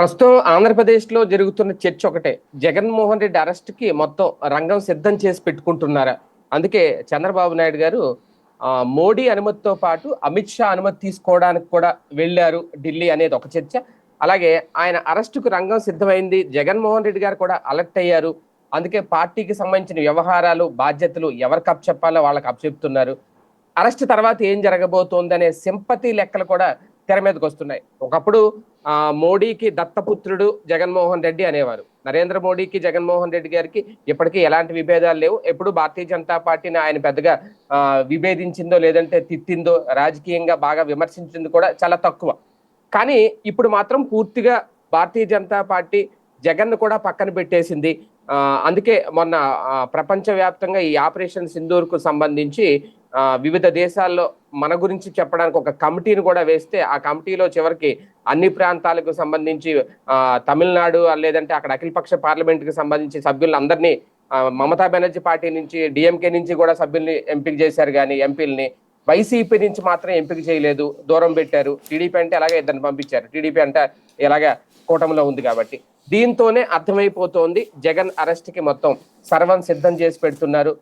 ప్రస్తుతం ఆంధ్రప్రదేశ్లో జరుగుతున్న చర్చ ఒకటే. జగన్మోహన్ రెడ్డి అరెస్ట్కి మొత్తం రంగం సిద్ధం చేసి పెట్టుకుంటున్నారా? అందుకే చంద్రబాబు నాయుడు గారు మోడీ అనుమతితో పాటు అమిత్ షా అనుమతి తీసుకోవడానికి కూడా వెళ్ళారు ఢిల్లీ అనేది ఒక చర్చ. అలాగే ఆయన అరెస్టుకు రంగం సిద్ధమైంది జగన్మోహన్ రెడ్డి గారు కూడా అలర్ట్ అయ్యారు. అందుకే పార్టీకి సంబంధించిన వ్యవహారాలు బాధ్యతలు ఎవరికి అప్పచెప్పాలో వాళ్ళకి అప్పచెప్తున్నారు. అరెస్ట్ తర్వాత ఏం జరగబోతోంది అనే సింపతి లెక్కలు కూడా తెర మీదకి వస్తున్నాయి. ఒకప్పుడు మోడీకి దత్తపుత్రుడు జగన్మోహన్ రెడ్డి అనేవారు. నరేంద్ర మోడీకి జగన్మోహన్ రెడ్డి గారికి ఇప్పటికీ ఎలాంటి విభేదాలు లేవు. ఎప్పుడు భారతీయ జనతా పార్టీని ఆయన పెద్దగా విభేదించిందో లేదంటే తిట్టిందో రాజకీయంగా బాగా విమర్శించింది కూడా చాలా తక్కువ. కానీ ఇప్పుడు మాత్రం పూర్తిగా భారతీయ జనతా పార్టీ జగన్ కూడా పక్కన పెట్టేసింది. ఆ, అందుకే మొన్న ప్రపంచవ్యాప్తంగా ఈ ఆపరేషన్ సింధూర్కు సంబంధించి వివిధ దేశాల్లో మన గురించి చెప్పడానికి ఒక కమిటీని కూడా వేస్తే ఆ కమిటీలో చివరికి అన్ని ప్రాంతాలకు సంబంధించి తమిళనాడు లేదంటే అక్కడ అఖిలపక్ష పార్లమెంట్కి సంబంధించి సభ్యులందరినీ మమతా బెనర్జీ పార్టీ నుంచి డిఎంకే నుంచి కూడా సభ్యుల్ని ఎంపిక చేశారు కానీ ఎంపీలని. వైసీపీ నుంచి మాత్రం ఎంపిక చేయలేదు. దూరం పెట్టారు. టీడీపీ అంటే అలాగే ఇద్దరిని పంపించారు. టీడీపీ అంటే ఇలాగా కూటమిలో ఉంది కాబట్టి. దీంతోనే అర్థమైపోతోంది. జగన్ అరెస్ట్కి మొత్తం సర్వం సిద్ధం చేసి పెడుతున్నారు.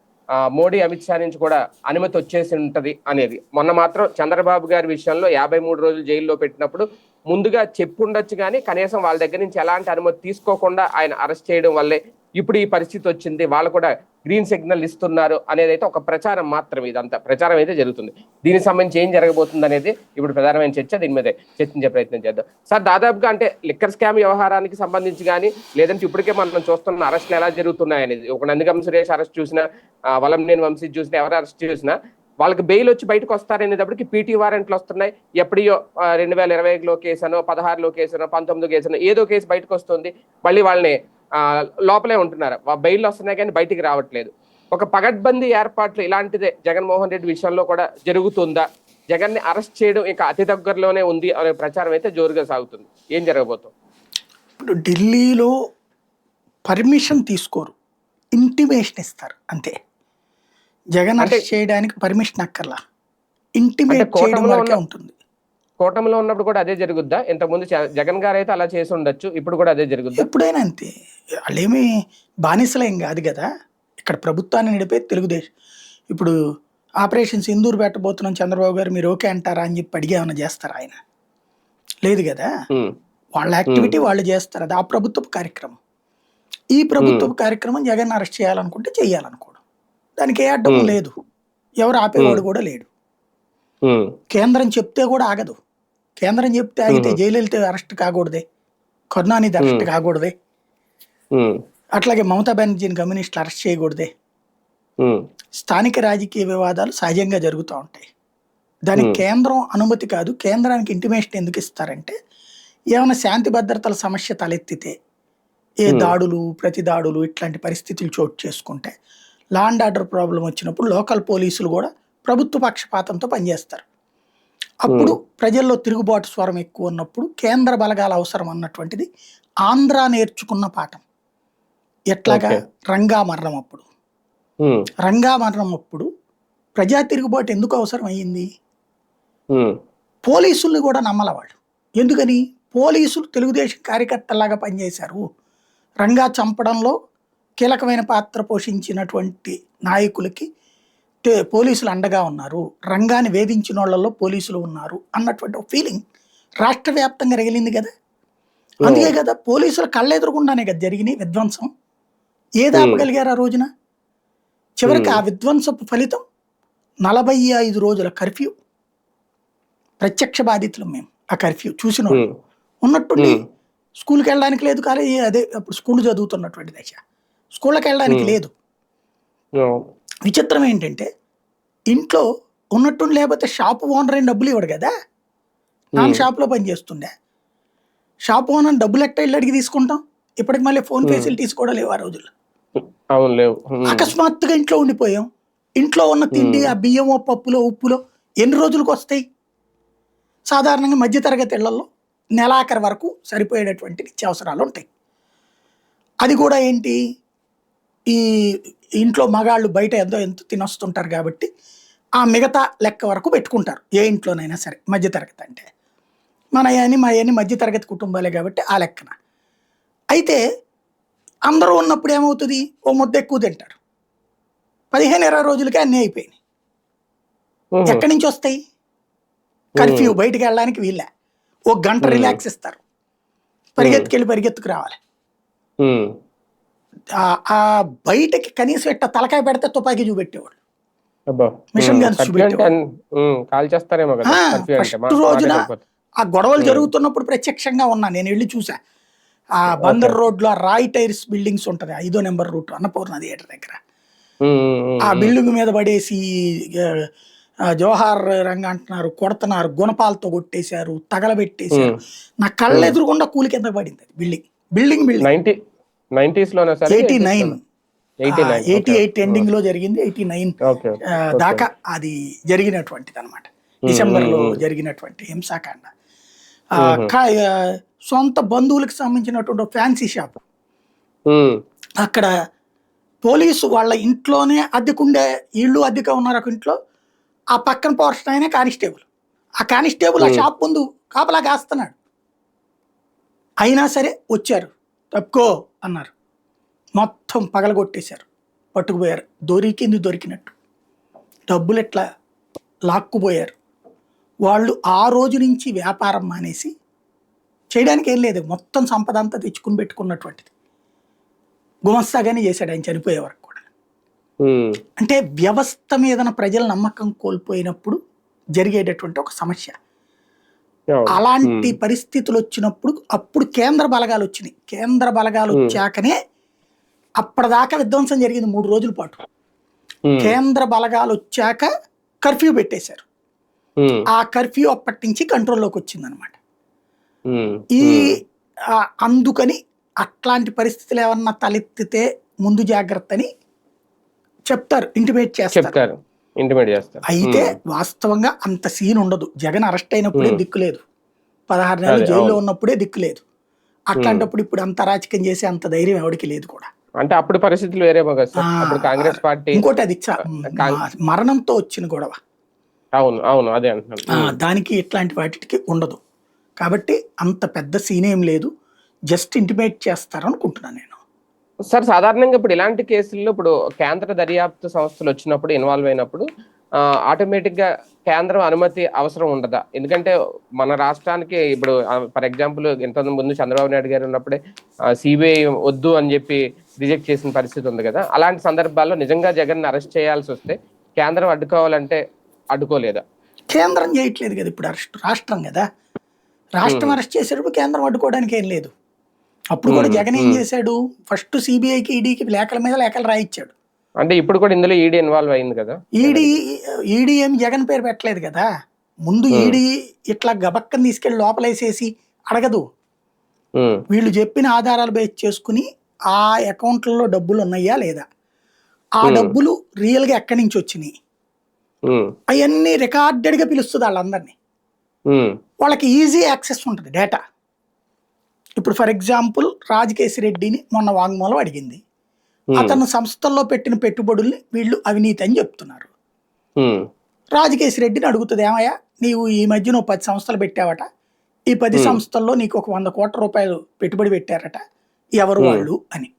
మోడీ అమిత్ షా నుంచి కూడా అనుమతి వచ్చేసి ఉంటది అనేది. మొన్న మాత్రం చంద్రబాబు గారి విషయంలో యాభై మూడు రోజులు జైల్లో పెట్టినప్పుడు ముందుగా చెప్పుండొచ్చు కానీ కనీసం వాళ్ళ దగ్గర నుంచి ఎలాంటి అనుమతి తీసుకోకుండా ఆయన అరెస్ట్ చేయడం వల్లే ఇప్పుడు ఈ పరిస్థితి వచ్చింది వాళ్ళు కూడా గ్రీన్ సిగ్నల్ ఇస్తున్నారు అనేది అయితే ఒక ప్రచారం మాత్రం ఇదంతా ప్రచారం అయితే జరుగుతుంది. దీనికి సంబంధించి ఏం జరగబోతుంది అనేది ఇప్పుడు ప్రధానమైన చర్చ దీని మీద చర్చించే ప్రయత్నం చేద్దాం. సార్ దాదాపుగా అంటే లిక్కర్ స్కామ్ వ్యవహారానికి సంబంధించి కానీ లేదంటే ఇప్పటికే మనం చూస్తున్న అరెస్టులు ఎలా జరుగుతున్నాయి అనేది ఒక నందిగం సురేష్ అరెస్ట్ చూసినా వలంనేని వంశీ చూసినా ఎవరు అరెస్ట్ చూసినా వాళ్ళకి బెయిల్ వచ్చి బయటకు వస్తారనేటప్పటికి పీటీ వారెంట్లు వస్తున్నాయి. ఎప్పుడో రెండు వేల ఇరవై ఐదులో కేసు అనో పదహారులో కేసు అనో పంతొమ్మిదో కేసు అనో ఏదో కేసు బయటకు వస్తుంది. మళ్ళీ వాళ్ళని లోపలే ఉంటున్నారు. బెయిల్ వస్తున్నాయి కానీ బయటికి రావట్లేదు. ఒక పగడ్బందీ ఏర్పాట్లు ఇలాంటిదే జగన్మోహన్ రెడ్డి విషయంలో కూడా జరుగుతుందా? జగన్ని అరెస్ట్ చేయడం ఇంకా అతి దగ్గరలోనే ఉంది అనే ప్రచారం అయితే జోరుగా సాగుతుంది. ఏం జరగబోతుంది? ఇప్పుడు ఢిల్లీలో పర్మిషన్ తీసుకోరు. ఇంటిమేషన్ ఇస్తారు. అంతే. జగన్ అరెస్ట్ చేయడానికి పర్మిషన్ అక్కర్లా. ఇంటిమేట్ చేయడం వరకే ఉంటుంది. కూటమిలో ఉన్నప్పుడు కూడా అదే జరుగుద్దా? ఇంతకుముందు జగన్ గారు అయితే అలా చేసి ఉండొచ్చు ఇప్పుడు కూడా అదే జరుగుద్దా? ఎప్పుడైనా అంతే. వాళ్ళేమి బానిసలేం కాదు కదా. ఇక్కడ ప్రభుత్వాన్ని నడిపే తెలుగుదేశం ఇప్పుడు ఆపరేషన్ సింధూర్ పెట్టబోతున్నాం చంద్రబాబు గారు మీరు ఓకే అంటారా అని చెప్పి అడిగి ఏమైనా చేస్తారా ఆయన? లేదు కదా. వాళ్ళ యాక్టివిటీ వాళ్ళు చేస్తారు. అది ఆ ప్రభుత్వపు కార్యక్రమం. ఈ ప్రభుత్వపు కార్యక్రమం జగన్ అరెస్ట్ చేయాలనుకుంటే చేయాలనుకోవడం. దానికి ఏ అడ్డం. లేదు. ఎవరు ఆపేవాడు కూడా లేడు. కేంద్రం చెప్తే కూడా ఆగదు. కేంద్రం చెప్తే ఆగితే. జైలు వెళ్తే అరెస్ట్ కాకూడదే కరుణానిధి అరెస్ట్. కాకూడదే అట్లాగే మమతా బెనర్జీని కమ్యూనిస్టులు అరెస్ట్ చేయకూడదే స్థానిక రాజకీయ వివాదాలు సహజంగా జరుగుతూ ఉంటాయి దానికి. కేంద్రం అనుమతి కాదు కేంద్రానికి ఇంటిమేషన్ ఎందుకు ఇస్తారంటే ఏమైనా శాంతి భద్రతల సమస్య తలెత్తితే ఏ. దాడులు ప్రతి దాడులు ఇట్లాంటి పరిస్థితులు చోటు చేసుకుంటే లా అండ్ ఆర్డర్ ప్రాబ్లం వచ్చినప్పుడు లోకల్ పోలీసులు కూడా ప్రభుత్వ పక్షపాతంతో పనిచేస్తారు అప్పుడు ప్రజల్లో తిరుగుబాటు స్వరం ఎక్కువ ఉన్నప్పుడు కేంద్ర బలగాల అవసరం అన్నటువంటిది ఆంధ్ర నేర్చుకున్న పాఠం. ఎట్లాగా. రంగా మరణం అప్పుడు. రంగా మరణం అప్పుడు ప్రజా తిరుగుబాటు ఎందుకు అవసరం అయ్యింది? పోలీసుల్ని కూడా నమ్మల వాళ్ళు. ఎందుకని? పోలీసులు తెలుగుదేశం కార్యకర్తలాగా పనిచేశారు. రంగా చంపడంలో కీలకమైన పాత్ర పోషించినటువంటి నాయకులకి పోలీసులు అండగా ఉన్నారు. రంగాన్ని వేధించిన వాళ్ళలో పోలీసులు ఉన్నారు అన్నటువంటి ఫీలింగ్ రాష్ట్ర వ్యాప్తంగా రగిలింది కదా. అందుకే కదా పోలీసుల కళ్ళెదురకుండానే కదా జరిగినాయి విధ్వంసం. ఏది. ఆపగలిగారు ఆ రోజున? చివరికి ఆ విధ్వంసపు ఫలితం నలభై ఐదు రోజుల కర్ఫ్యూ. ప్రత్యక్ష బాధితులు మేము ఆ కర్ఫ్యూ చూసిన వాళ్ళు. ఉన్నట్టుండి స్కూల్కి వెళ్ళడానికి లేదు కానీ అదే అప్పుడు స్కూల్ చదువుతున్నటువంటి దశ. స్కూళ్ళకి వెళ్ళడానికి. లేదు. విచిత్రం ఏంటంటే ఇంట్లో ఉన్నట్టుండి లేకపోతే షాప్ ఓనర్ అయిన డబ్బులు ఇవ్వడు కదా? Hmm. షాప్లో పని చేస్తుండే. షాప్ ఓనర్ డబ్బులు ఎట్ట ఇల్లు అడిగి తీసుకుంటాం? ఇప్పటికి మళ్ళీ ఫోన్. ఫెసిలిటీస్ కూడా లేవు ఆ రోజుల్లో. అవును లేవు. ఉమ్, అకస్మాత్తుగా ఇంట్లో ఉండిపోయాం. ఇంట్లో ఉన్న తిండి ఆ బియ్యమో పప్పులో ఉప్పులో ఎన్ని రోజులకు వస్తాయి? సాధారణంగా మధ్యతరగతి ఇళ్ళలో నెలాఖరు వరకు సరిపోయేటటువంటి నిత్యావసరాలు ఉంటాయి. అది కూడా ఏంటి? ఈ ఇంట్లో మగాళ్ళు బయట ఎంతో ఎంత తినొస్తుంటారు కాబట్టి ఆ మిగతా లెక్క వరకు పెట్టుకుంటారు ఏ ఇంట్లోనైనా సరే మధ్యతరగతి అంటే. మన అని మా అని మధ్యతరగతి కుటుంబాలే కాబట్టి ఆ లెక్కన. అయితే అందరూ ఉన్నప్పుడు ఏమవుతుంది? ఓ ముద్ద ఎక్కువ తింటారు. పదిహేను ఇరవై రోజులకే అన్నీ అయిపోయినాయి. ఎక్కడి నుంచి వస్తాయి? కర్ఫ్యూ బయటికి వెళ్ళడానికి వీళ్ళే. ఓ గంట రిలాక్స్ ఇస్తారు. పరిగెత్తుకెళ్ళి పరిగెత్తుకు రావాలి. ఆ- బయటకి కనీసం ఇట్ట తలకాయ పెడితే తుపాకీ చూపెట్టేవాడు. మిషన్. గన్స్ చూపెట్టేవాడు. ఫస్ట్ రోజున. ఆ గొడవలు జరుగుతున్నప్పుడు ప్రత్యక్షంగా ఉన్నా. నేను వెళ్ళి చూసా. ఆ బందర్ రోడ్లో రాయ్ టైర్స్ బిల్డింగ్స్ ఉంటది. ఐదో నెంబర్ రూట్ అన్నపూర్ణ థియేటర్ దగ్గర. ఆ బిల్డింగ్ మీద పడేసి ఆ, జోహార్ రంగ అంటున్నారు కొడుతున్నారు గుణపాలతో కొట్టేశారు తగలబెట్టేశారు. నా కళ్ళ ఎదురుగుండా కూలి కింద పడింది బిల్డింగ్. Building building. సరే ఎయిటీ నైన్. ఎయిటీ ఎయిటీ ఎండింగ్లో జరిగింది ఎయిటీ నైన్ దాకా అది జరిగినటువంటిది అనమాట డిసెంబర్లో జరిగినటువంటి హింసాకాండ. సొంత బంధువులకు సంబంధించినటువంటి ఫ్యాన్సీ షాప్. అక్కడ పోలీసు వాళ్ళ ఇంట్లోనే అద్దెకుండే ఇళ్ళు అద్దెగా ఉన్నారు ఒక ఇంట్లో. ఆ పక్కన పోర్షన్ అయినా కానిస్టేబుల్. ఆ కానిస్టేబుల్ ఆ షాప్ ముందు కాపలా కాస్తున్నాడు. అయినా సరే వచ్చారు. తప్పుకో అన్నారు. మొత్తం పగలగొట్టేశారు. పట్టుకుపోయారు. దొరికింది దొరికినట్టు. డబ్బులు ఎట్లా లాక్కుపోయారు. వాళ్ళు ఆ రోజు నుంచి వ్యాపారం మానేసి చేయడానికి ఏం లేదు. మొత్తం సంపద అంతా తెచ్చుకుని పెట్టుకున్నటువంటిది. గుమస్తాగానే చేశాడు. ఆయన చనిపోయే వరకు కూడా. అంటే వ్యవస్థ మీద ప్రజల నమ్మకం కోల్పోయినప్పుడు జరిగేటటువంటి ఒక సమస్య. అలాంటి పరిస్థితులు వచ్చినప్పుడు అప్పుడు కేంద్ర బలగాలు వచ్చినాయి. కేంద్ర బలగాలు వచ్చాకనే అప్పటిదాకా విధ్వంసం జరిగింది మూడు రోజుల పాటు. కేంద్ర బలగాలు వచ్చాక కర్ఫ్యూ పెట్టేశారు. ఆ కర్ఫ్యూ అప్పటి నుంచి కంట్రోల్లోకి వచ్చిందనమాట ఈ అందుకని అట్లాంటి పరిస్థితులు ఏమన్నా తలెత్తితే ముందు జాగ్రత్త అని చెప్తారు ఇంటిమేట్ చేస్తారు. ఇంటిమేట్ చేస్తారు. అయితే వాస్తవంగా అంత సీన్ ఉండదు. జగన్ అరెస్ట్ అయినప్పుడే దిక్కు లేదు. పదహారు నెలలు జైల్లో. ఉన్నప్పుడే దిక్కు లేదు. అట్లాంటప్పుడు ఇప్పుడు అంత అరాచకం చేసే అంత ధైర్యం ఎవరికి లేదు కూడా. అంటే అప్పుడు పరిస్థితులు అప్పుడు కాంగ్రెస్ పార్టీ ఇంకోటి అది మరణంతో వచ్చిన గొడవ. అవును అవును అదే అంటున్నాను. దానికి ఇట్లాంటి వాటికి ఉండదు. కాబట్టి అంత పెద్ద సీన్ ఏం లేదు. జస్ట్ ఇంటిమేట్ చేస్తారు అనుకుంటున్నాను నేను. సార్ సాధారణంగా ఇప్పుడు ఇలాంటి కేసుల్లో ఇప్పుడు కేంద్ర దర్యాప్తు సంస్థలు వచ్చినప్పుడు ఇన్వాల్వ్ అయినప్పుడు ఆటోమేటిక్గా కేంద్రం అనుమతి అవసరం ఉండదా? ఎందుకంటే మన రాష్ట్రానికి ఇప్పుడు ఫర్ ఎగ్జాంపుల్ ఇంత ముందు చంద్రబాబు నాయుడు గారు ఉన్నప్పుడే సిబిఐ వద్దు అని చెప్పి రిజెక్ట్ చేసిన పరిస్థితి ఉంది కదా? అలాంటి సందర్భాల్లో నిజంగా జగన్ అరెస్ట్ చేయాల్సి వస్తే కేంద్రం అడ్డుకోవాలంటే అడ్డుకోలేదా? కేంద్రం చేయట్లేదు కదా ఇప్పుడు అరెస్ట్? రాష్ట్రం కదా? రాష్ట్రం అరెస్ట్ చేసేటప్పుడు కేంద్రం అడ్డుకోవడానికి ఏం లేదు. అప్పుడు కూడా జగన్ ఏం చేశాడు? ఫస్ట్ సిబిఐకి ఈడీకి లేఖల మీద లేఖలు రాయిచ్చాడు. అంటే ఇప్పుడు కూడా ఇందులో ఈడీ ఇన్వాల్వ్ అయింది కదా? ఈడీ ఈడీ ఏం జగన్ పేరు పెట్టలేదు కదా? ముందు ఈడీ ఇట్లా గబక్కని తీసుకెళ్ళి లోపలేసేసి అడగదు. వీళ్ళు చెప్పిన ఆధారాలు బేస్ చేసుకుని ఆ అకౌంట్లలో డబ్బులు ఉన్నాయా లేదా? ఆ డబ్బులు రియల్గా ఎక్కడి నుంచి వచ్చినాయి? అవన్నీ రికార్డెడ్గా పిలుస్తుంది వాళ్ళందరినీ. వాళ్ళకి ఈజీ యాక్సెస్ ఉంటుంది డేటా. ఇప్పుడు ఫర్ ఎగ్జాంపుల్ రాజకేశి రెడ్డిని మొన్న వాంగ్మూలం అడిగింది. అతను సంస్థల్లో పెట్టిన పెట్టుబడుల్ని వీళ్ళు అవినీతి అని చెప్తున్నారు. రాజకేశి రెడ్డిని అడుగుతుంది ఏమయ్యా నీవు ఈ మధ్య నువ్వు పది సంస్థలు పెట్టావట. ఈ పది సంస్థల్లో నీకు ఒక వంద కోట్ల రూపాయలు పెట్టుబడి పెట్టారట. ఎవరు వాళ్ళు? అని.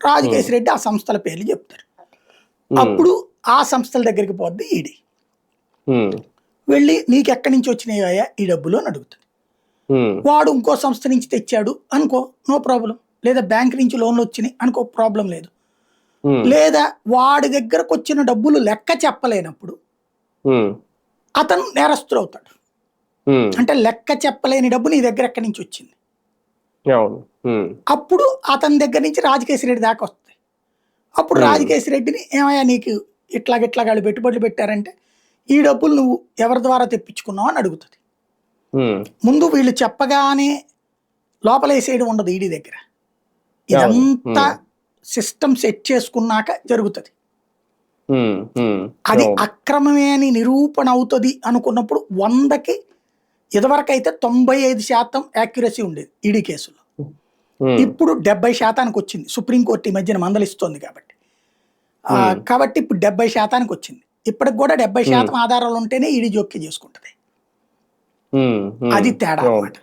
రాజకేశి రెడ్డి ఆ సంస్థల పేర్లు చెప్తారు. అప్పుడు ఆ సంస్థల దగ్గరికి పోద్ది ఈడీ. వెళ్ళి నీకు ఎక్కడి నుంచి వచ్చినాయా ఈ డబ్బులు అని అడుగుతుంది. వాడు ఇంకో సంస్థ నుంచి తెచ్చాడు అనుకో నో ప్రాబ్లం లేదా బ్యాంక్ నుంచి లోన్లు వచ్చినాయి అనుకో ప్రాబ్లం లేదు. ఉమ్, లేదా వాడి దగ్గరకు వచ్చిన డబ్బులు లెక్క చెప్పలేనప్పుడు ఉమ్, అతను నేరస్తుడు అవుతాడు. అంటే లెక్క చెప్పలేని డబ్బు నీ దగ్గర ఎక్కడి నుంచి వచ్చింది? అప్పుడు అతని దగ్గర నుంచి రాజకేశి రెడ్డి దాకా వస్తాయి. అప్పుడు రాజకేశి రెడ్డిని ఏమయ్యా నీకు ఇట్లాగ ఇట్లాగ వాళ్ళు పెట్టుబడులు పెట్టారంటే ఈ డబ్బులు నువ్వు ఎవరి ద్వారా తెప్పించుకున్నావు అని అడుగుతుంది. ముందు వీళ్ళు చెప్పగానే లోపలేసేయడం ఉండదు ఈడీ దగ్గర. ఇదంతా సిస్టమ్ సెట్ చేసుకున్నాక జరుగుతుంది. అది. అక్రమమే అని నిరూపణ అవుతుంది అనుకున్నప్పుడు వందకి ఇదివరకు అయితే తొంభై ఐదు శాతం యాక్యురసీ ఉండేది ఈడీ కేసులో. ఇప్పుడు డెబ్బై శాతానికి వచ్చింది. సుప్రీంకోర్టు ఈ మధ్యన మందలిస్తోంది కాబట్టి. కాబట్టి ఇప్పుడు డెబ్బై శాతానికి వచ్చింది. ఇప్పటికి కూడా డెబ్బై శాతం ఆధారాలు ఉంటేనే ఈడీ జోక్యం చేసుకుంటది. అది తేడా అవును. అన్నమాట.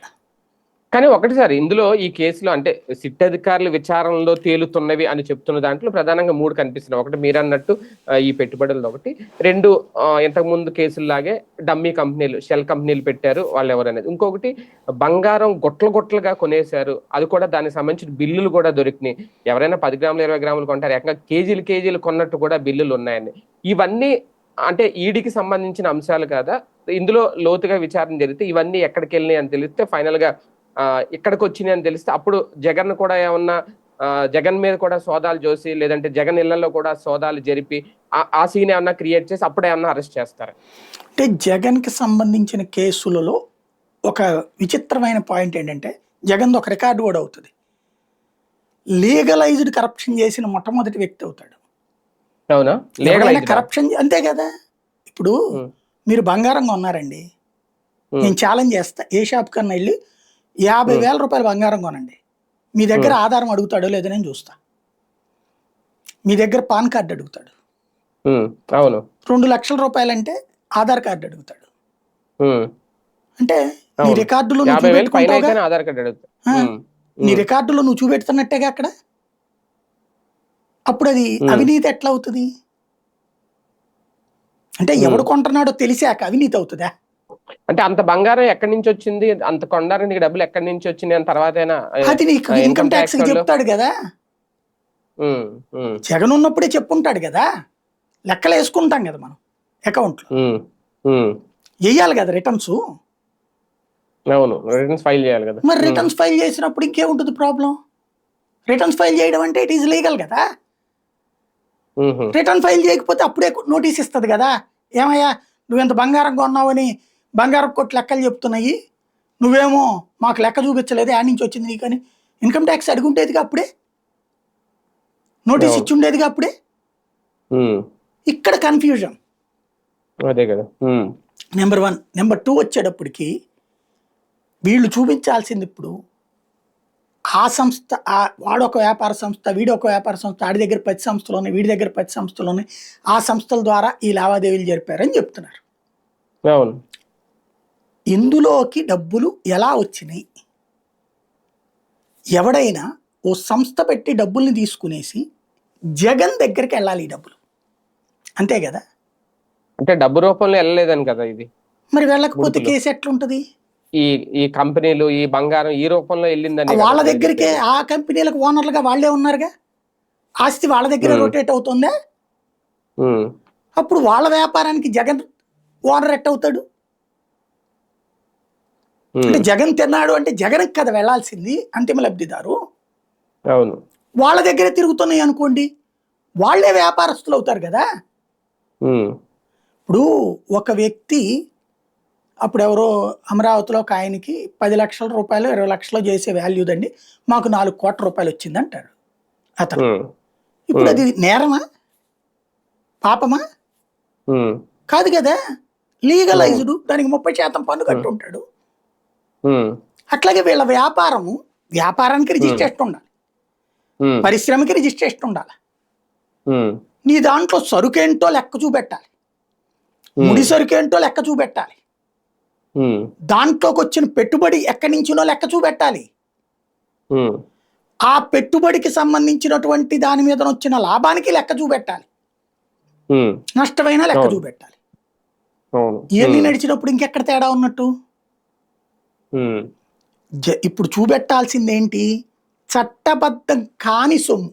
కానీ ఒకటి సార్ ఇందులో ఈ కేసులో అంటే సిట్ అధికారులు విచారణలో తేలుతున్నవి అని చెప్తున్న దాంట్లో ప్రధానంగా మూడు కనిపిస్తున్నాయి. ఒకటి మీరు అన్నట్టు ఈ పెట్టుబడులు ఒకటి. రెండు ఆ, ఇంతకు ముందు కేసుల్లాగే డమ్మీ కంపెనీలు షెల్ కంపెనీలు పెట్టారు వాళ్ళు ఎవరనేది ఇంకొకటి బంగారం గొట్ల గొట్లుగా కొనేశారు. అది కూడా దానికి సంబంధించిన బిల్లులు కూడా దొరికినాయి. ఎవరైనా పది గ్రాములు ఇరవై గ్రాములు కొంటారు. ఏకంగా కేజీలు కేజీలు కొన్నట్టు కూడా బిల్లులు ఉన్నాయండి ఇవన్నీ అంటే ఈడికి సంబంధించిన అంశాలు కాదా? ఇందులో లోతుగా విచారణ జరిగితే ఇవన్నీ ఎక్కడికి వెళ్ళినాయి అని తెలిస్తే ఫైనల్గా ఇక్కడికి వచ్చినాయి అని తెలిస్తే అప్పుడు జగన్ కూడా ఏమన్నా జగన్ మీద కూడా సోదాలు చూసి లేదంటే జగన్ ఇళ్ళలో కూడా సోదాలు జరిపి ఆ- ఆ సీన్ ఏమన్నా క్రియేట్ చేసి అప్పుడే ఏమన్నా అరెస్ట్ చేస్తారు? అంటే జగన్కి సంబంధించిన కేసులలో ఒక విచిత్రమైన పాయింట్ ఏంటంటే జగన్ ఒక రికార్డు కూడా అవుతుంది. లీగలైజ్డ్ కరప్షన్ చేసిన మొట్టమొదటి వ్యక్తి అవుతాడు. అవునా? కరప్షన్ అంతే కదా. ఇప్పుడు. మీరు బంగారం కొన్నారండి. నేను ఛాలెంజ్ చేస్తా. ఏ షాప్ కన్నా వెళ్ళి యాభై వేల రూపాయల బంగారం కొనండి. మీ దగ్గర ఆధారం అడుగుతాడో లేదో నేను చూస్తా. మీ దగ్గర పాన్ కార్డు అడుగుతాడు. అవును. రెండు లక్షల రూపాయలు అంటే ఆధార్ కార్డు అడుగుతాడు. అంటే నీ. రికార్డులో నీ రికార్డులో నువ్వు చూపెడుతున్నట్టేగా అక్కడ? అప్పుడు అది. అవినీతి ఎట్లా అవుతుంది అంటే. ఎవడు కొంటున్నాడో తెలిసాక అవినీతి అవుతుందా? అంటే అంత బంగారం ఎక్కడి నుంచి వచ్చింది? అంత కొండారానికి డబ్బులు ఎక్కడి నుంచి వచ్చింది అని తర్వాత అది నీకు ఇన్కమ్ ట్యాక్స్ చెప్తాడు కదా. జగన్ ఉన్నప్పుడే చెప్పుంటాడు కదా. లెక్కలు వేసుకుంటాం కదా మనం అకౌంట్లో. వేయాలి కదా రిటర్న్స్? అవును రిటర్న్స్ ఫైల్ చేయాలి కదా. మరి రిటర్న్స్ ఫైల్ చేసినప్పుడు ఇంకేముంటుంది ప్రాబ్లం? రిటర్న్స్ ఫైల్ చేయడం అంటే ఇట్ ఈస్ లీగల్ కదా. రిటర్న్ ఫైల్ చేయకపోతే అప్పుడే నోటీస్ ఇస్తుంది కదా. ఏమయ్యా నువ్వు ఎంత బంగారం కొన్నావని బంగారం కొట్టి లెక్కలు చెప్తున్నాయి. నువ్వేమో మాకు లెక్క చూపించలేదు ఆ నుంచి వచ్చింది నీకని. ఇన్కమ్ ట్యాక్స్ అడుగుంటేదిగా అప్పుడే? నోటీస్. ఇచ్చి ఉండేదిగా అప్పుడే? ఇక్కడ కన్ఫ్యూజన్. అదే కదా. Number one. నెంబర్ టూ వచ్చేటప్పటికి వీళ్ళు చూపించాల్సింది ఇప్పుడు ఆ సంస్థ ఆ వాడొక వ్యాపార సంస్థ వీడొక వ్యాపార సంస్థ ఆడి దగ్గర పది సంస్థలు ఉన్నాయి వీడి దగ్గర పది సంస్థలు ఉన్నాయి ఆ సంస్థల ద్వారా ఈ లావాదేవీలు జరిపారని చెప్తున్నారు. ఇందులోకి డబ్బులు ఎలా వచ్చినాయి? ఎవడైనా ఓ సంస్థ పెట్టి డబ్బుల్ని తీసుకునేసి జగన్ దగ్గరికి వెళ్ళాలి ఈ డబ్బులు. అంతే కదా? అంటే డబ్బు రూపంలో వెళ్ళలేదని కదా ఇది? మరి వెళ్ళకపోతే. కేసు ఎట్లుంటది? ఈ ఈ కంపెనీలు ఈ బంగారం ఈ రూపంలో వెళ్ళిందని వాళ్ళ దగ్గరికే. ఆ కంపెనీలకు ఓనర్లుగా వాళ్ళే ఉన్నారుగా? ఆస్తి వాళ్ళ దగ్గర. రొటేట్ అవుతుందా? అప్పుడు వాళ్ళ వ్యాపారానికి జగన్ ఓనర్ ఎట్ అవుతాడు? అంటే జగన్ తిన్నాడు అంటే జగన్ కదా వెళ్ళాల్సింది అంతిమ లబ్ధిదారు. అవును. వాళ్ళ దగ్గరే తిరుగుతున్నాయి అనుకోండి వాళ్ళే వ్యాపారస్తులు అవుతారు కదా? ఇప్పుడు ఒక వ్యక్తి అప్పుడు ఎవరో అమరావతిలో ఒక ఆయనకి పది లక్షల రూపాయలు ఇరవై లక్షలు చేసే వాల్యూ దండి. మాకు నాలుగు కోట్ల రూపాయలు వచ్చింది అంటాడు అతను. ఇప్పుడు. అది నేరమా? పాపమా? కాదు కదా. లీగలైజ్డ్ దానికి ముప్పై శాతం పన్ను కట్టి ఉంటాడు ఉమ్, అట్లాగే వీళ్ళ వ్యాపారము వ్యాపారానికి రిజిస్ట్రేషన్ ఉండాలి. పరిశ్రమకి రిజిస్ట్రేషన్ ఉండాలి. నీ దాంట్లో సరుకేంటో లెక్క చూపెట్టాలి. ముడి సరుకేంటో లెక్క చూపెట్టాలి. దాంట్లోకి వచ్చిన పెట్టుబడి ఎక్కడి నుంచినో లెక్క చూపెట్టాలి. ఆ పెట్టుబడికి సంబంధించినటువంటి దాని మీద వచ్చిన లాభానికి లెక్క చూపెట్టాలి. నష్టమైనా లెక్క. చూపెట్టాలి. ఇవన్నీ నడిచినప్పుడు ఇంకెక్కడ తేడా ఉన్నట్టు? ఇప్పుడు చూపెట్టాల్సింది ఏంటి చట్టబద్ధం కాని సొమ్ము.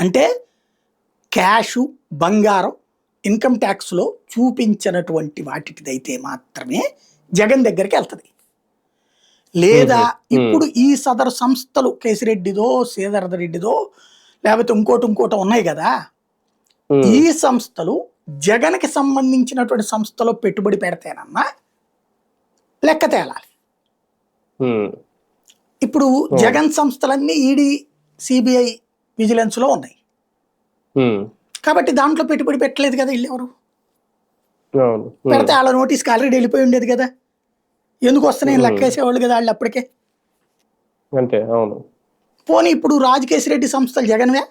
అంటే క్యాషు బంగారం ఇన్కమ్ ట్యాక్స్లో చూపించినటువంటి వాటిదైతే మాత్రమే జగన్ దగ్గరికి వెళ్తుంది. లేదా. ఇప్పుడు ఈ సదరు సంస్థలు కేసిరెడ్డిదో శ్రీధర్ రెడ్డిదో లేకపోతే ఇంకోటి ఇంకోటి ఉన్నాయి కదా? ఈ సంస్థలు జగన్కి సంబంధించినటువంటి సంస్థలో పెట్టుబడి పెడితేనన్నా లెక్క తేలాలి. ఇప్పుడు జగన్ సంస్థలన్నీ ఈడీ సిబిఐ విజిలెన్స్లో ఉన్నాయి. కాబట్టి దాంట్లో పెట్టుబడి పెట్టలేదు కదా వీళ్ళు ఎవరు? పెడితే వాళ్ళ నోటీస్కి ఆల్రెడీ వెళ్ళిపోయి ఉండేది కదా. ఎందుకు వస్తున్నాయి. లెక్కేసేవాళ్ళు కదా వాళ్ళు అప్పటికే. అంతే అవును. పోనీ ఇప్పుడు రాజకేశ్ రెడ్డి సంస్థలు జగన్వే?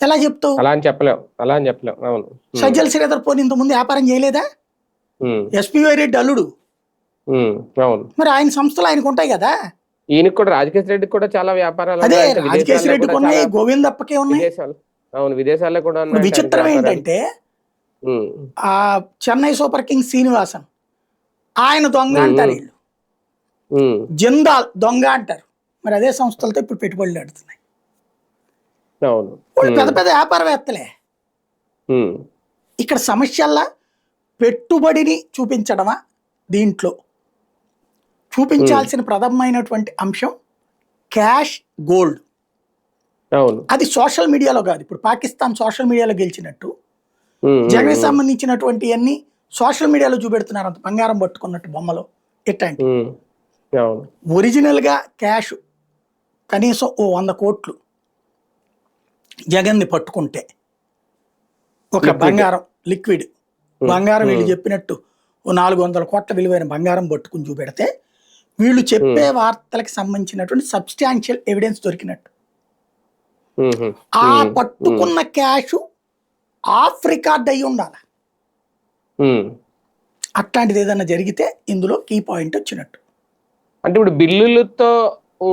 ఎలా చెప్తావు? అలా అని చెప్పలేం అలా అని చెప్పలేం అవును. సజ్జల శ్రీధర్ పోనీ ఇంతకుముందు వ్యాపారం చేయలేదా? ఎస్పీవై రెడ్డి అల్లుడు. అవును. మరి ఆయన సంస్థలు ఆయనకు ఉంటాయి కదా. ఈయనకి కూడా రాజకేష్ రెడ్డికి కూడా చాలా వ్యాపారాలు అదే రాజకేశ్ రెడ్డికి కూడా ఉన్నాయి గోవిందప్పకే ఉన్నాయి. అవును విదేశాల్లో కూడా విచిత్రం. ఏంటంటే ఆ చెన్నై సూపర్ కింగ్స్ శ్రీనివాసన్ ఆయన దొంగ అంటారు. వీళ్ళు. జిందాల్ దొంగ అంటారు. మరి అదే సంస్థలతో ఇప్పుడు పెట్టుబడులు పెడుతున్నాయి పెద్ద పెద్ద వ్యాపారవేత్తలే. ఇక్కడ సమస్యల్లా పెట్టుబడిని చూపించడమా దీంట్లో? చూపించాల్సిన ప్రథమమైనటువంటి అంశం క్యాష్ గోల్డ్. అది సోషల్ మీడియాలో కాదు. ఇప్పుడు పాకిస్తాన్ సోషల్ మీడియాలో గెలిచినట్టు జగన్ సంబంధించినటువంటి అన్ని సోషల్ మీడియాలో చూపెడుతున్నారు అంత బంగారం పట్టుకున్నట్టు బొమ్మలు ఎట్లాంటి ఒరిజినల్గా క్యాష్ కనీసం ఓ వంద కోట్లు జగన్ని పట్టుకుంటే ఒక. బంగారం లిక్విడ్ బంగారం వీళ్ళు చెప్పినట్టు ఓ నాలుగు వందల కోట్ల విలువైన బంగారం పట్టుకుని చూపెడితే వీళ్ళు చెప్పే వార్తలకు సంబంధించినటువంటి సబ్స్టాన్షియల్ ఎవిడెన్స్ దొరికినట్టు. ఆ పట్టుకున్న క్యాష్ ఆఫ్ రికార్డ్ అయి ఉండాలి. అట్లాంటిది ఏదైనా జరిగితే ఇందులో కీ పాయింట్ వచ్చినట్టు. అంటే ఇప్పుడు బిల్లులతో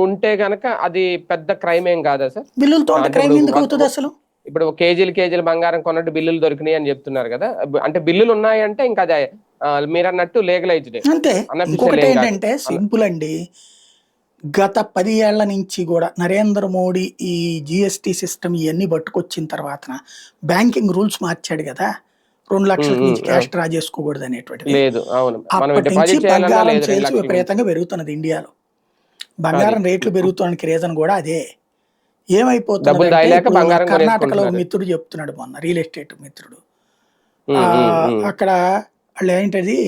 ఉంటే గనక అది పెద్ద క్రైమ్ ఏం కాదా సార్? బిల్లులతో క్రైమ్ ఇప్పుడు ఎందుకు అవుతుంది అసలు? ఇప్పుడు కేజీలు కేజీలు బంగారం కొన్నట్టు బిల్లులు దొరికినాయి అని చెప్తున్నారు కదా. అంటే బిల్లులు ఉన్నాయంటే ఇంకా అదే మీరు అన్నట్టు లీగలైజ్డ్ అంతే. ఇంకొకటి. ఏంటంటే సింపుల్ అండి. గత పది ఏళ్ళ నుంచి కూడా నరేంద్ర మోడీ ఈ జిఎస్టి సిస్టమ్ ఇవన్నీ పట్టుకొచ్చిన తర్వాత బ్యాంకింగ్ రూల్స్ మార్చాడు కదా. రెండు లక్షల నుంచి క్యాష్ డ్రా చేసుకోకూడదు అనేటువంటిది. లేదు అవును. మనం అప్పటి నుంచి బంగారం లక్షలు విపరీతంగా పెరుగుతున్నది ఇండియాలో. బంగారం రేట్లు పెరుగుతానికి రీజన్ కూడా అదే. ఏమైపోతుంది కర్ణాటకలో. మిత్రుడు చెప్తున్నాడు మొన్న రియల్ ఎస్టేట్ మిత్రుడు. అక్కడ వాళ్ళు ఏంటది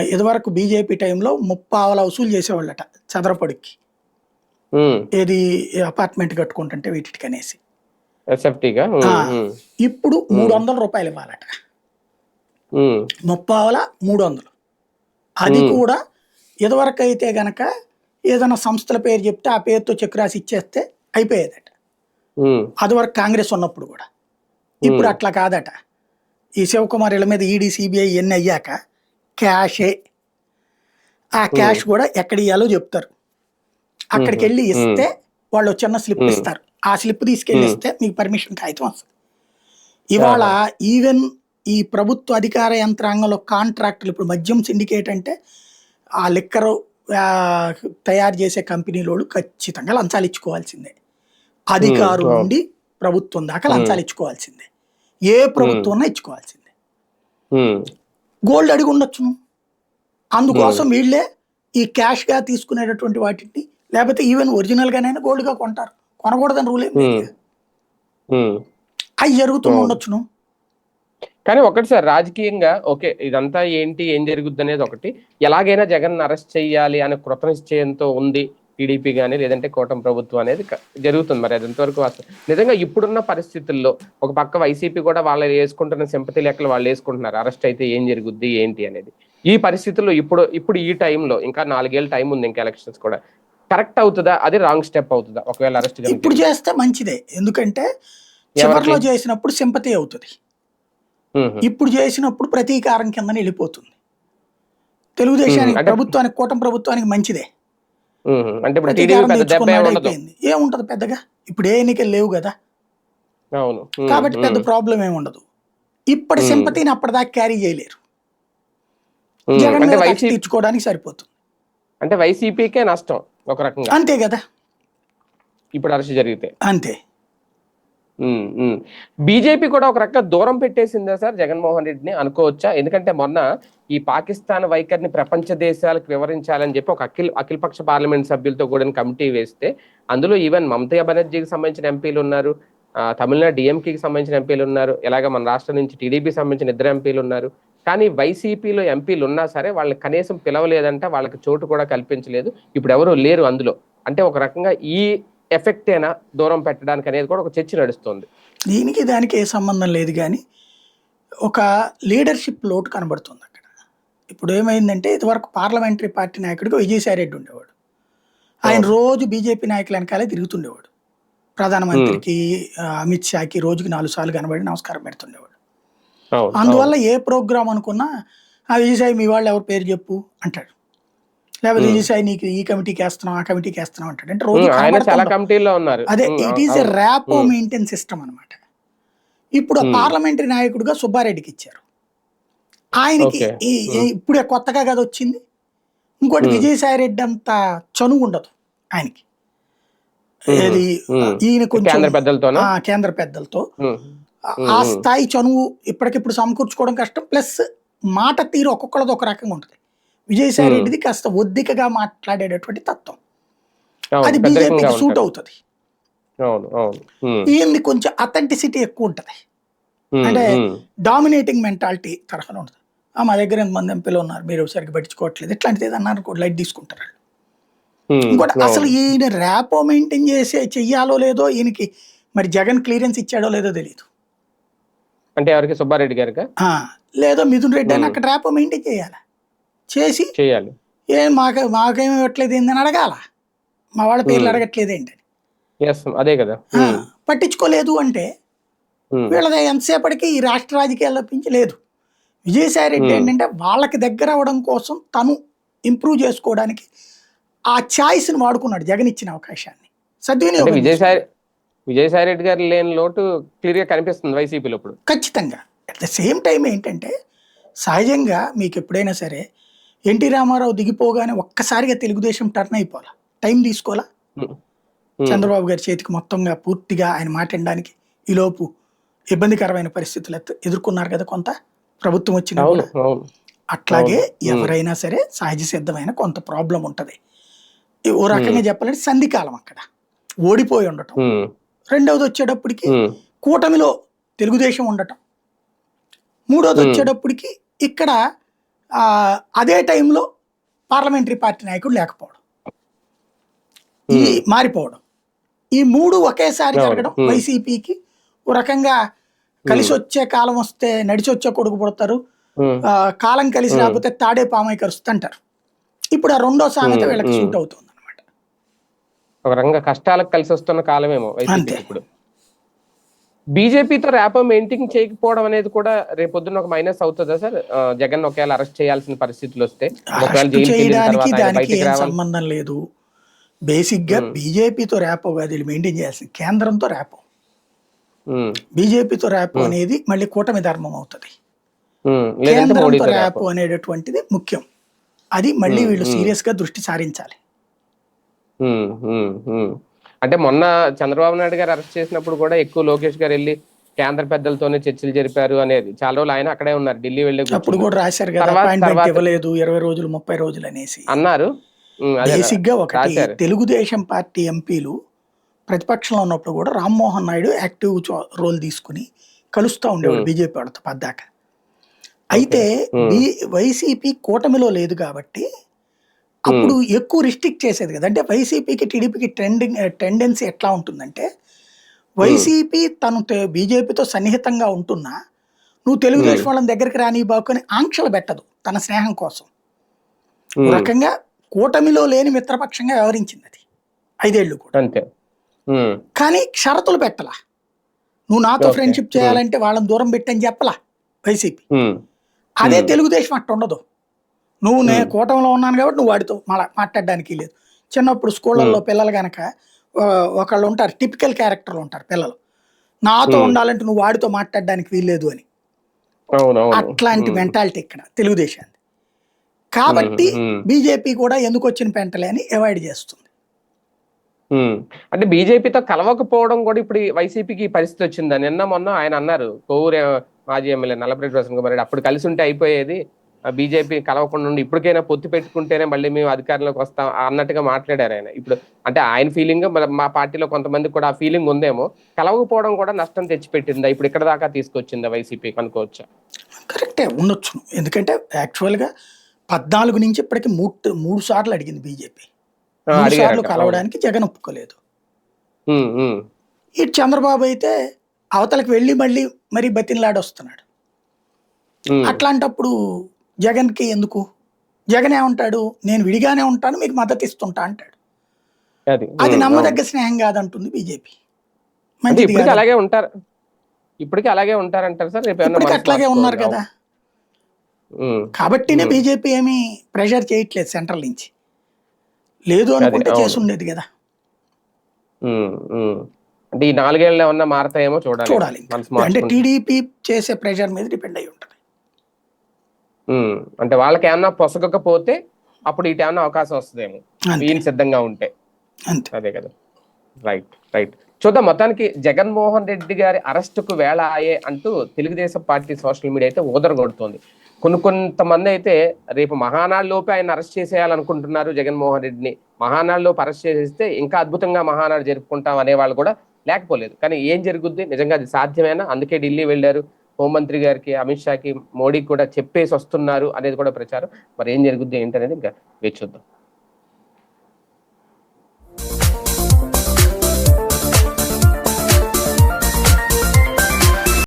ఇదివరకు బీజేపీ టైంలో ముప్పావల వసూలు చేసేవాళ్ళట చదరపడికి. ఏది అపార్ట్మెంట్ కట్టుకుంటుంటే వీటికి అనేసి. ఇప్పుడు మూడు వందల రూపాయలు ఇవ్వాలట. ముప్పావల మూడు వందలు అది. కూడా ఇదివరకు అయితే గనక ఏదైనా సంస్థల పేరు చెప్తే ఆ పేరుతో చెక్ రాసి ఇచ్చేస్తే అయిపోయేదట. అది వరకు కాంగ్రెస్ ఉన్నప్పుడు కూడా. ఇప్పుడు. అట్లా కాదట. ఈ శివకుమార్ ఇళ్ళ మీద ఈడీ సిబిఐ ఇవన్నీ అయ్యాక క్యాషే. ఆ క్యాష్ కూడా ఎక్కడ ఇవ్వాలో చెప్తారు. అక్కడికి వెళ్ళి. ఇస్తే వాళ్ళు చిన్న స్లిప్. ఇస్తారు. ఆ స్లిప్ తీసుకెళ్ళి. ఇస్తే మీకు పర్మిషన్ కాగితం వస్తుంది. ఇవాళ ఈవెన్ ఈ ప్రభుత్వ అధికార యంత్రాంగంలో కాంట్రాక్టులు ఇప్పుడు మద్యం సిండికేట్ అంటే ఆ లిక్కర్ తయారు చేసే కంపెనీలోళ్ళు ఖచ్చితంగా లంచాలు ఇచ్చుకోవాల్సిందే. అధికారుల Hmm. నుండి ప్రభుత్వం దాకా. లంచాలు ఇచ్చుకోవాల్సిందే. ఏ ప్రభుత్వం ఇచ్చుకోవాల్సిందే. గోల్డ్ అడిగి ఉండొచ్చు అందుకోసం వీళ్ళే ఈ క్యాష్గా తీసుకునేటటువంటి వాటిని లేకపోతే ఈవెన్ ఒరిజినల్ గానైనా గోల్డ్గా కొంటారు. కొనకూడదని రూల్ ఏం. అవి జరుగుతూ. ఉండొచ్చును కానీ ఒకటి సార్ రాజకీయంగా ఓకే ఇదంతా ఏంటి ఏం జరుగుద్ది అనేది ఒకటి. ఎలాగైనా జగన్ అరెస్ట్ చేయాలి అనే కృత నిశ్చయంతో ఉంది. టీడీపీ కానీ లేదంటే కూటమి ప్రభుత్వం అనేది జరుగుతుంది మరి అది ఎంతవరకు నిజంగా ఇప్పుడున్న పరిస్థితుల్లో ఒక పక్క వైసీపీ కూడా వాళ్ళు వేసుకుంటున్న సింపతి లెక్కలు వాళ్ళు వేసుకుంటున్నారు. అరెస్ట్ అయితే ఏం జరుగుద్ది ఏంటి అనేది. ఈ పరిస్థితుల్లో ఇప్పుడు ఇప్పుడు ఈ టైంలో ఇంకా నాలుగేళ్ళ టైం ఉంది ఇంకా ఎలక్షన్స్ కూడా. కరెక్ట్ అవుతుందా? అది రాంగ్ స్టెప్ అవుతుందా? ఒకవేళ అరెస్ట్ ఇప్పుడు చేస్తే మంచిదే. ఎందుకంటే చివరిలో చేసినప్పుడు సింపతి అవుతుంది. ఇప్పుడు చేసినప్పుడు ప్రతీకారం కింద వెళ్ళిపోతుంది తెలుగుదేశానికి ప్రభుత్వానికి కూటమి ప్రభుత్వానికి మంచిదే. అంటే ఇప్పుడు ఏముంటది పెద్దగా? ఇప్పుడు ఏ ఎన్నికలు లేవు కదా. అవును. కాబట్టి పెద్ద ప్రాబ్లం ఏమి ఉండదు. ఇప్పటి. సింపతిని అప్పటిదాకా క్యారీ చేయలేరు. జగన్ తీర్చుకోవడానికి సరిపోతుంది. అంటే వైసీపీకే నష్టం ఒక రకంగా. అంతే కదా. ఇప్పుడు అరెస్ట్ జరిగితే. అంతే. బీజేపీ కూడా ఒక రకంగా దూరం పెట్టేసిందా సార్? జగన్మోహన్ రెడ్డిని అనుకోవచ్చా? ఎందుకంటే మొన్న ఈ పాకిస్తాన్ వైఖరిని ప్రపంచ దేశాలకు వివరించాలని చెప్పి ఒక అఖిల్ అఖిలపక్ష పార్లమెంట్ సభ్యులతో కూడిన కమిటీ వేస్తే అందులో ఈవెన్ మమతా బెనర్జీకి సంబంధించిన ఎంపీలు ఉన్నారు తమిళనాడు డిఎంకేకి సంబంధించిన ఎంపీలు ఉన్నారు ఇలాగ మన రాష్ట్రం నుంచి టీడీపీ సంబంధించిన ఇద్దరు ఎంపీలు ఉన్నారు. కానీ వైసీపీలో ఎంపీలు ఉన్నా సరే వాళ్ళని కనీసం పిలవలేదంటే వాళ్ళకి చోటు కూడా కల్పించలేదు. ఇప్పుడు ఎవరు లేరు అందులో. అంటే ఒక రకంగా ఈ ఎఫెక్టేనా దూరం పెట్టడానికి అనేది కూడా ఒక చర్చ నడుస్తుంది. దీనికి దానికి ఏ సంబంధం లేదు కానీ ఒక లీడర్షిప్ లోటు కనబడుతుంది అక్కడ. ఇప్పుడు ఏమైందంటే ఇదివరకు పార్లమెంటరీ పార్టీ నాయకుడిగా విజయసాయి రెడ్డి ఉండేవాడు. ఆయన రోజు బీజేపీ నాయకుల వెనకాలే తిరుగుతుండేవాడు. ప్రధానమంత్రికి అమిత్ షాకి రోజుకి నాలుగు సార్లు కనబడి నమస్కారం పెడుతుండేవాడు. అందువల్ల ఏ ప్రోగ్రామ్ అనుకున్నా ఆ విజయసాయి మీ వాళ్ళు ఎవరి పేరు చెప్పు అంటాడు. లేకపోతే. విజయసాయి నీకు ఈ కమిటీకి వేస్తున్నాం ఆ కమిటీకి వేస్తున్నాం అంటాడు అంటే రోజు చాలా. కమిటీల్లో ఉన్నారు అదే it is a. Rapport. Maintain system అన్నమాట ఇప్పుడు. పార్లమెంటరీ నాయకుడిగా సుబ్బారెడ్డికి ఇచ్చారు ఆయనకి ఇప్పుడే కొత్తగా కదా వచ్చింది ఇంకోటి. విజయసాయి రెడ్డి అంత చనువు ఉండదు ఆయనకి. ఏది. ఈయన కొంచెం కేంద్ర పెద్దలతో. ఆ స్థాయి చనువు ఇప్పటికిప్పుడు సమకూర్చుకోవడం కష్టం ప్లస్ మాట తీరు ఒక్కొక్కళ్ళది ఒక రకంగా ఉంటుంది విజయసాయి. రెడ్డిది కాస్త ఒద్దికగా మాట్లాడేటటువంటి తత్వం. అది బీజేపీకి సూట్. అవుతుంది. ఈయనది కొంచెం అథెంటిసిటీ ఎక్కువ ఉంటుంది. అంటే డామినేటింగ్ మెంటాలిటీ తరహాలో ఉంటుంది. ఆ, మా దగ్గర ఎంతమంది ఎంపీలు ఉన్నారు మీరు సరిగ్గా పట్టించుకోవట్లేదు. ఇట్లాంటిది ఏదన్నా అనుకో లైట్ తీసుకుంటారు వాళ్ళు. ఇంకోటి. అసలు ఈయన ర్యాపో మెయింటైన్ చేసే చెయ్యాలో లేదో ఈయనకి మరి జగన్ క్లియరెన్స్ ఇచ్చాడో లేదో తెలియదు అంటే ఎవరికి? సుబ్బారెడ్డి గారికి? లేదో మిథున్ రెడ్డి అని. అక్కడ ర్యాపో మెయింటైన్ చేయాలి? చేసి చేయాలి. ఏం మాకు మాకేమి ఇవ్వట్లేదు ఏందని అడగాల? మా వాళ్ళ పేర్లు. అడగట్లేదు ఏంటని అదే కదా. పట్టించుకోలేదు అంటే వీళ్ళది ఎంతసేపటికి ఈ రాష్ట్ర రాజకీయాల్లో పెంచి లేదు విజయసాయి రెడ్డి. ఏంటంటే వాళ్ళకి దగ్గర అవ్వడం కోసం తను ఇంప్రూవ్ చేసుకోవడానికి ఆ ఛాయిస్ని వాడుకున్నాడు జగన్ ఇచ్చిన అవకాశాన్ని. సద్వినియోగం విజయసాయి విజయసాయి రెడ్డి గారి లేని లోటు క్లియర్గా కనిపిస్తుంది వైసీపీలో ఇప్పుడు. ఖచ్చితంగా. అట్ ద సేమ్ టైం ఏంటంటే సహజంగా మీకు ఎప్పుడైనా సరే ఎన్టీ రామారావు దిగిపోగానే ఒక్కసారిగా తెలుగుదేశం టర్న్ అయిపోవాలా? టైం తీసుకోవాలా? చంద్రబాబు గారి చేతికి మొత్తంగా పూర్తిగా ఆయన మాట్లాడడానికి ఈలోపు ఇబ్బందికరమైన పరిస్థితులు ఎత్తు- ఎదుర్కొన్నారు కదా కొంత? ప్రభుత్వం వచ్చిన అట్లాగే. ఎవరైనా సరే సహజ సిద్ధమైన కొంత ప్రాబ్లం ఉంటది. ఓ రకంగా చెప్పాలంటే సంధికాలం అక్కడ. ఓడిపోయి ఉండటం. రెండవది వచ్చేటప్పటికి కూటమిలో తెలుగుదేశం ఉండటం. మూడోది. వచ్చేటప్పటికి ఇక్కడ అదే టైంలో పార్లమెంటరీ పార్టీ నాయకుడు లేకపోవడం ఈ Hmm. మారిపోవడం ఈ మూడు ఒకేసారి. జరగడం Hmm. వైసీపీకి ఓ రకంగా కలిసి వచ్చే కాలం వస్తే నడిచి వచ్చే కొడుకు పుడతారు కాలం కలిసి Hmm. రాకపోతే తాడే పామై కరుస్తుంటారు ఇప్పుడు ఆ రెండో సామెత Hmm. వీళ్ళకి Hmm. సూట్ అవుతుంది అనమాట ఒక రకంగా కష్టాలకు కలిసి వస్తున్న కాలమేమో. ఇప్పుడు బీజేపీతో ర్యాపో మెయింటైన్ చేయకపోవడం అనేది కూడా రేపొద్దున ఒక మైనస్ అవుతుందా సార్? జగన్ ఒకవేళ అరెస్ట్ చేయాల్సిన పరిస్థితులు వస్తే ఒకవేళ సంబంధం లేదు. బేసిక్గా. బీజేపీతో ర్యాపో కాదు వీళ్ళు మెయింటైన్ చేయాల్సింది కేంద్రంతో ర్యాపో. బీజేపీతో ర్యాపో. అనేది మళ్ళీ కూటమి ధర్మం అవుతుంది. కేంద్రంతో ర్యాపో. అనేటటువంటిది ముఖ్యం. అది మళ్ళీ. వీళ్ళు. సీరియస్గా దృష్టి సారించాలి. అంటే మొన్న చంద్రబాబు నాయుడు గారు అరెస్ట్ చేసినప్పుడు కూడా ఎక్కువ లోకేష్ గారు వెళ్ళి కేంద్ర పెద్దలతోనే చర్చలు జరిపారు అనేది. చాలా రోజులు ఆయన అక్కడే ఉన్నారు ఢిల్లీ వెళ్ళి అప్పుడు. కూడా రాశారు కదా ఇవ్వలేదు ఇరవై రోజులు ముప్పై రోజులు అనేసి. అన్నారు. ఒకటి. తెలుగుదేశం పార్టీ ఎంపీలు ప్రతిపక్షంలో ఉన్నప్పుడు కూడా రామ్మోహన్ నాయుడు యాక్టివ్ రోల్ తీసుకుని కలుస్తూ ఉండేవాడు. బీజేపీ వాళ్ళతో పద్దాక. అయితే వైసీపీ కూటమిలో లేదు కాబట్టి అప్పుడు ఎక్కువ రిస్ట్రిక్ట్ చేసేది కదా. అంటే వైసీపీకి టీడీపీకి ట్రెండింగ్ టెండెన్సీ ఎట్లా ఉంటుందంటే వైసీపీ తను బీజేపీతో సన్నిహితంగా ఉంటున్నా నువ్వు తెలుగుదేశం. వాళ్ళని దగ్గరికి రాని బాకుని ఆంక్షలు పెట్టదు తన స్నేహం కోసం. రకంగా కూటమిలో లేని మిత్రపక్షంగా వ్యవహరించింది అది. ఐదేళ్ళు కూడా. అంతే. కానీ షరతులు పెట్టలా. నువ్వు నాతో. ఫ్రెండ్షిప్ చేయాలంటే వాళ్ళని దూరం పెట్టని చెప్పలా వైసీపీ. అదే. తెలుగుదేశం అట్ట ఉండదు నువ్వు నేను. కూటమిలో ఉన్నాను కాబట్టి నువ్వు వాడితో మళ్ళా మాట్లాడడానికి లేదు. చిన్నప్పుడు స్కూళ్ళల్లో పిల్లలు గనక ఆ, ఒకళ్ళు ఉంటారు టిపికల్ క్యారెక్టర్లు ఉంటారు పిల్లలు. నాతో. ఉండాలంటే నువ్వు వాడితో మాట్లాడడానికి వీల్లేదు అని. అట్లాంటి మెంటాలిటీ ఇక్కడ తెలుగుదేశాన్ని. కాబట్టి. బీజేపీ కూడా ఎందుకు వచ్చిన పెంటలే అని అవాయిడ్ చేస్తుంది. అంటే బీజేపీతో కలవకపోవడం కూడా ఇప్పుడు వైసీపీకి పరిస్థితి వచ్చిందా నిన్న మొన్న ఆయన అన్నారు. కోవూరు మాజీ ఎమ్మెల్యే నల్లపరెడ్డి ప్రసన్న కుమార్ అప్పుడు కలిసి ఉంటే అయిపోయేది. బీజేపీ కలవకుండా ఉండి ఇప్పటికైనా పొత్తు పెట్టుకుంటేనే మళ్ళీ మేము అధికారంలోకి వస్తాం అన్నట్టుగా మాట్లాడారు ఆయన. ఇప్పుడు అంటే ఆయన ఫీలింగ్ మా పార్టీలో కొంతమంది కూడా ఆ ఫీలింగ్ ఉందేమో. కలవకపోవడం కూడా నష్టం తెచ్చిపెట్టిందా? ఇప్పుడు ఇక్కడ దాకా తీసుకొచ్చిందా వైసీపీ అనుకోవచ్చా కరెక్టే ఉండొచ్చు. ఎందుకంటే యాక్చువల్గా పద్నాలుగు నుంచి ఇప్పటికి మూడు మూడు సార్లు అడిగింది బీజేపీ. సార్లు కలవడానికి జగన్ ఒప్పుకోలేదు. ఇటు చంద్రబాబు అయితే అవతలకు వెళ్ళి మళ్ళీ మరీ బతిన్లాడి వస్తున్నాడు ఉమ్. అట్లాంటప్పుడు జగన్కి ఎందుకు? జగన్ ఏమంటాడు నేను విడిగానే ఉంటాను మీకు మద్దతు ఇస్తుంటా అంటాడు. అది. నమ్మదగ్గ స్నేహం కాదంటుంది బీజేపీ. మంచిది. అలాగే ఉంటారు. ఇప్పటికీ అలాగే ఉంటారంటారు సార్ రేపు అట్లాగే ఉన్నారు. కదా. కాబట్టినే. బీజేపీ ఏమీ ప్రెషర్ చేయట్లేదు సెంట్రల్ నుంచి. లేదు అనుకుంటే అవును. చేసి ఉండేది కదా. అంటే ఈ నాలుగేళ్ళు ఏమన్నా మారతాయేమో చూడాలి. చూడాలి అంటే. టీడీపీ చేసే ప్రెషర్ మీద డిపెండ్ అయి ఉంటుంది అంటే వాళ్ళకి ఏమన్నా పొసగకపోతే అప్పుడు ఇటు ఏమన్నా అవకాశం వస్తుందేమో. ఈయన సిద్ధంగా ఉంటే. అదే కదా. Right right. చూద్దాం మొత్తానికి జగన్మోహన్ రెడ్డి గారి అరెస్టుకు వేళ ఆయే అంటూ తెలుగుదేశం పార్టీ సోషల్ మీడియా అయితే ఊదరగొడుతోంది. కొన్ని కొంతమంది అయితే రేపు మహానాడు లోపే ఆయన అరెస్ట్ చేసేయాలనుకుంటున్నారు జగన్మోహన్ రెడ్డిని. మహానాడు లోపు అరెస్ట్ చేసేస్తే ఇంకా అద్భుతంగా మహానాడు జరుపుకుంటాం అనే వాళ్ళు కూడా లేకపోలేదు. కానీ ఏం జరుగుద్ది? నిజంగా అది సాధ్యమేనా? అందుకే ఢిల్లీ వెళ్ళారు. హోంమంత్రి గారికి అమిత్ షాకి మోడీకి కూడా చెప్పేసి వస్తున్నారు అనేది కూడా ప్రచారం. మరి ఏం జరుగుద్ది ఏంటనేది ఇంకా వేచి చూద్దాం.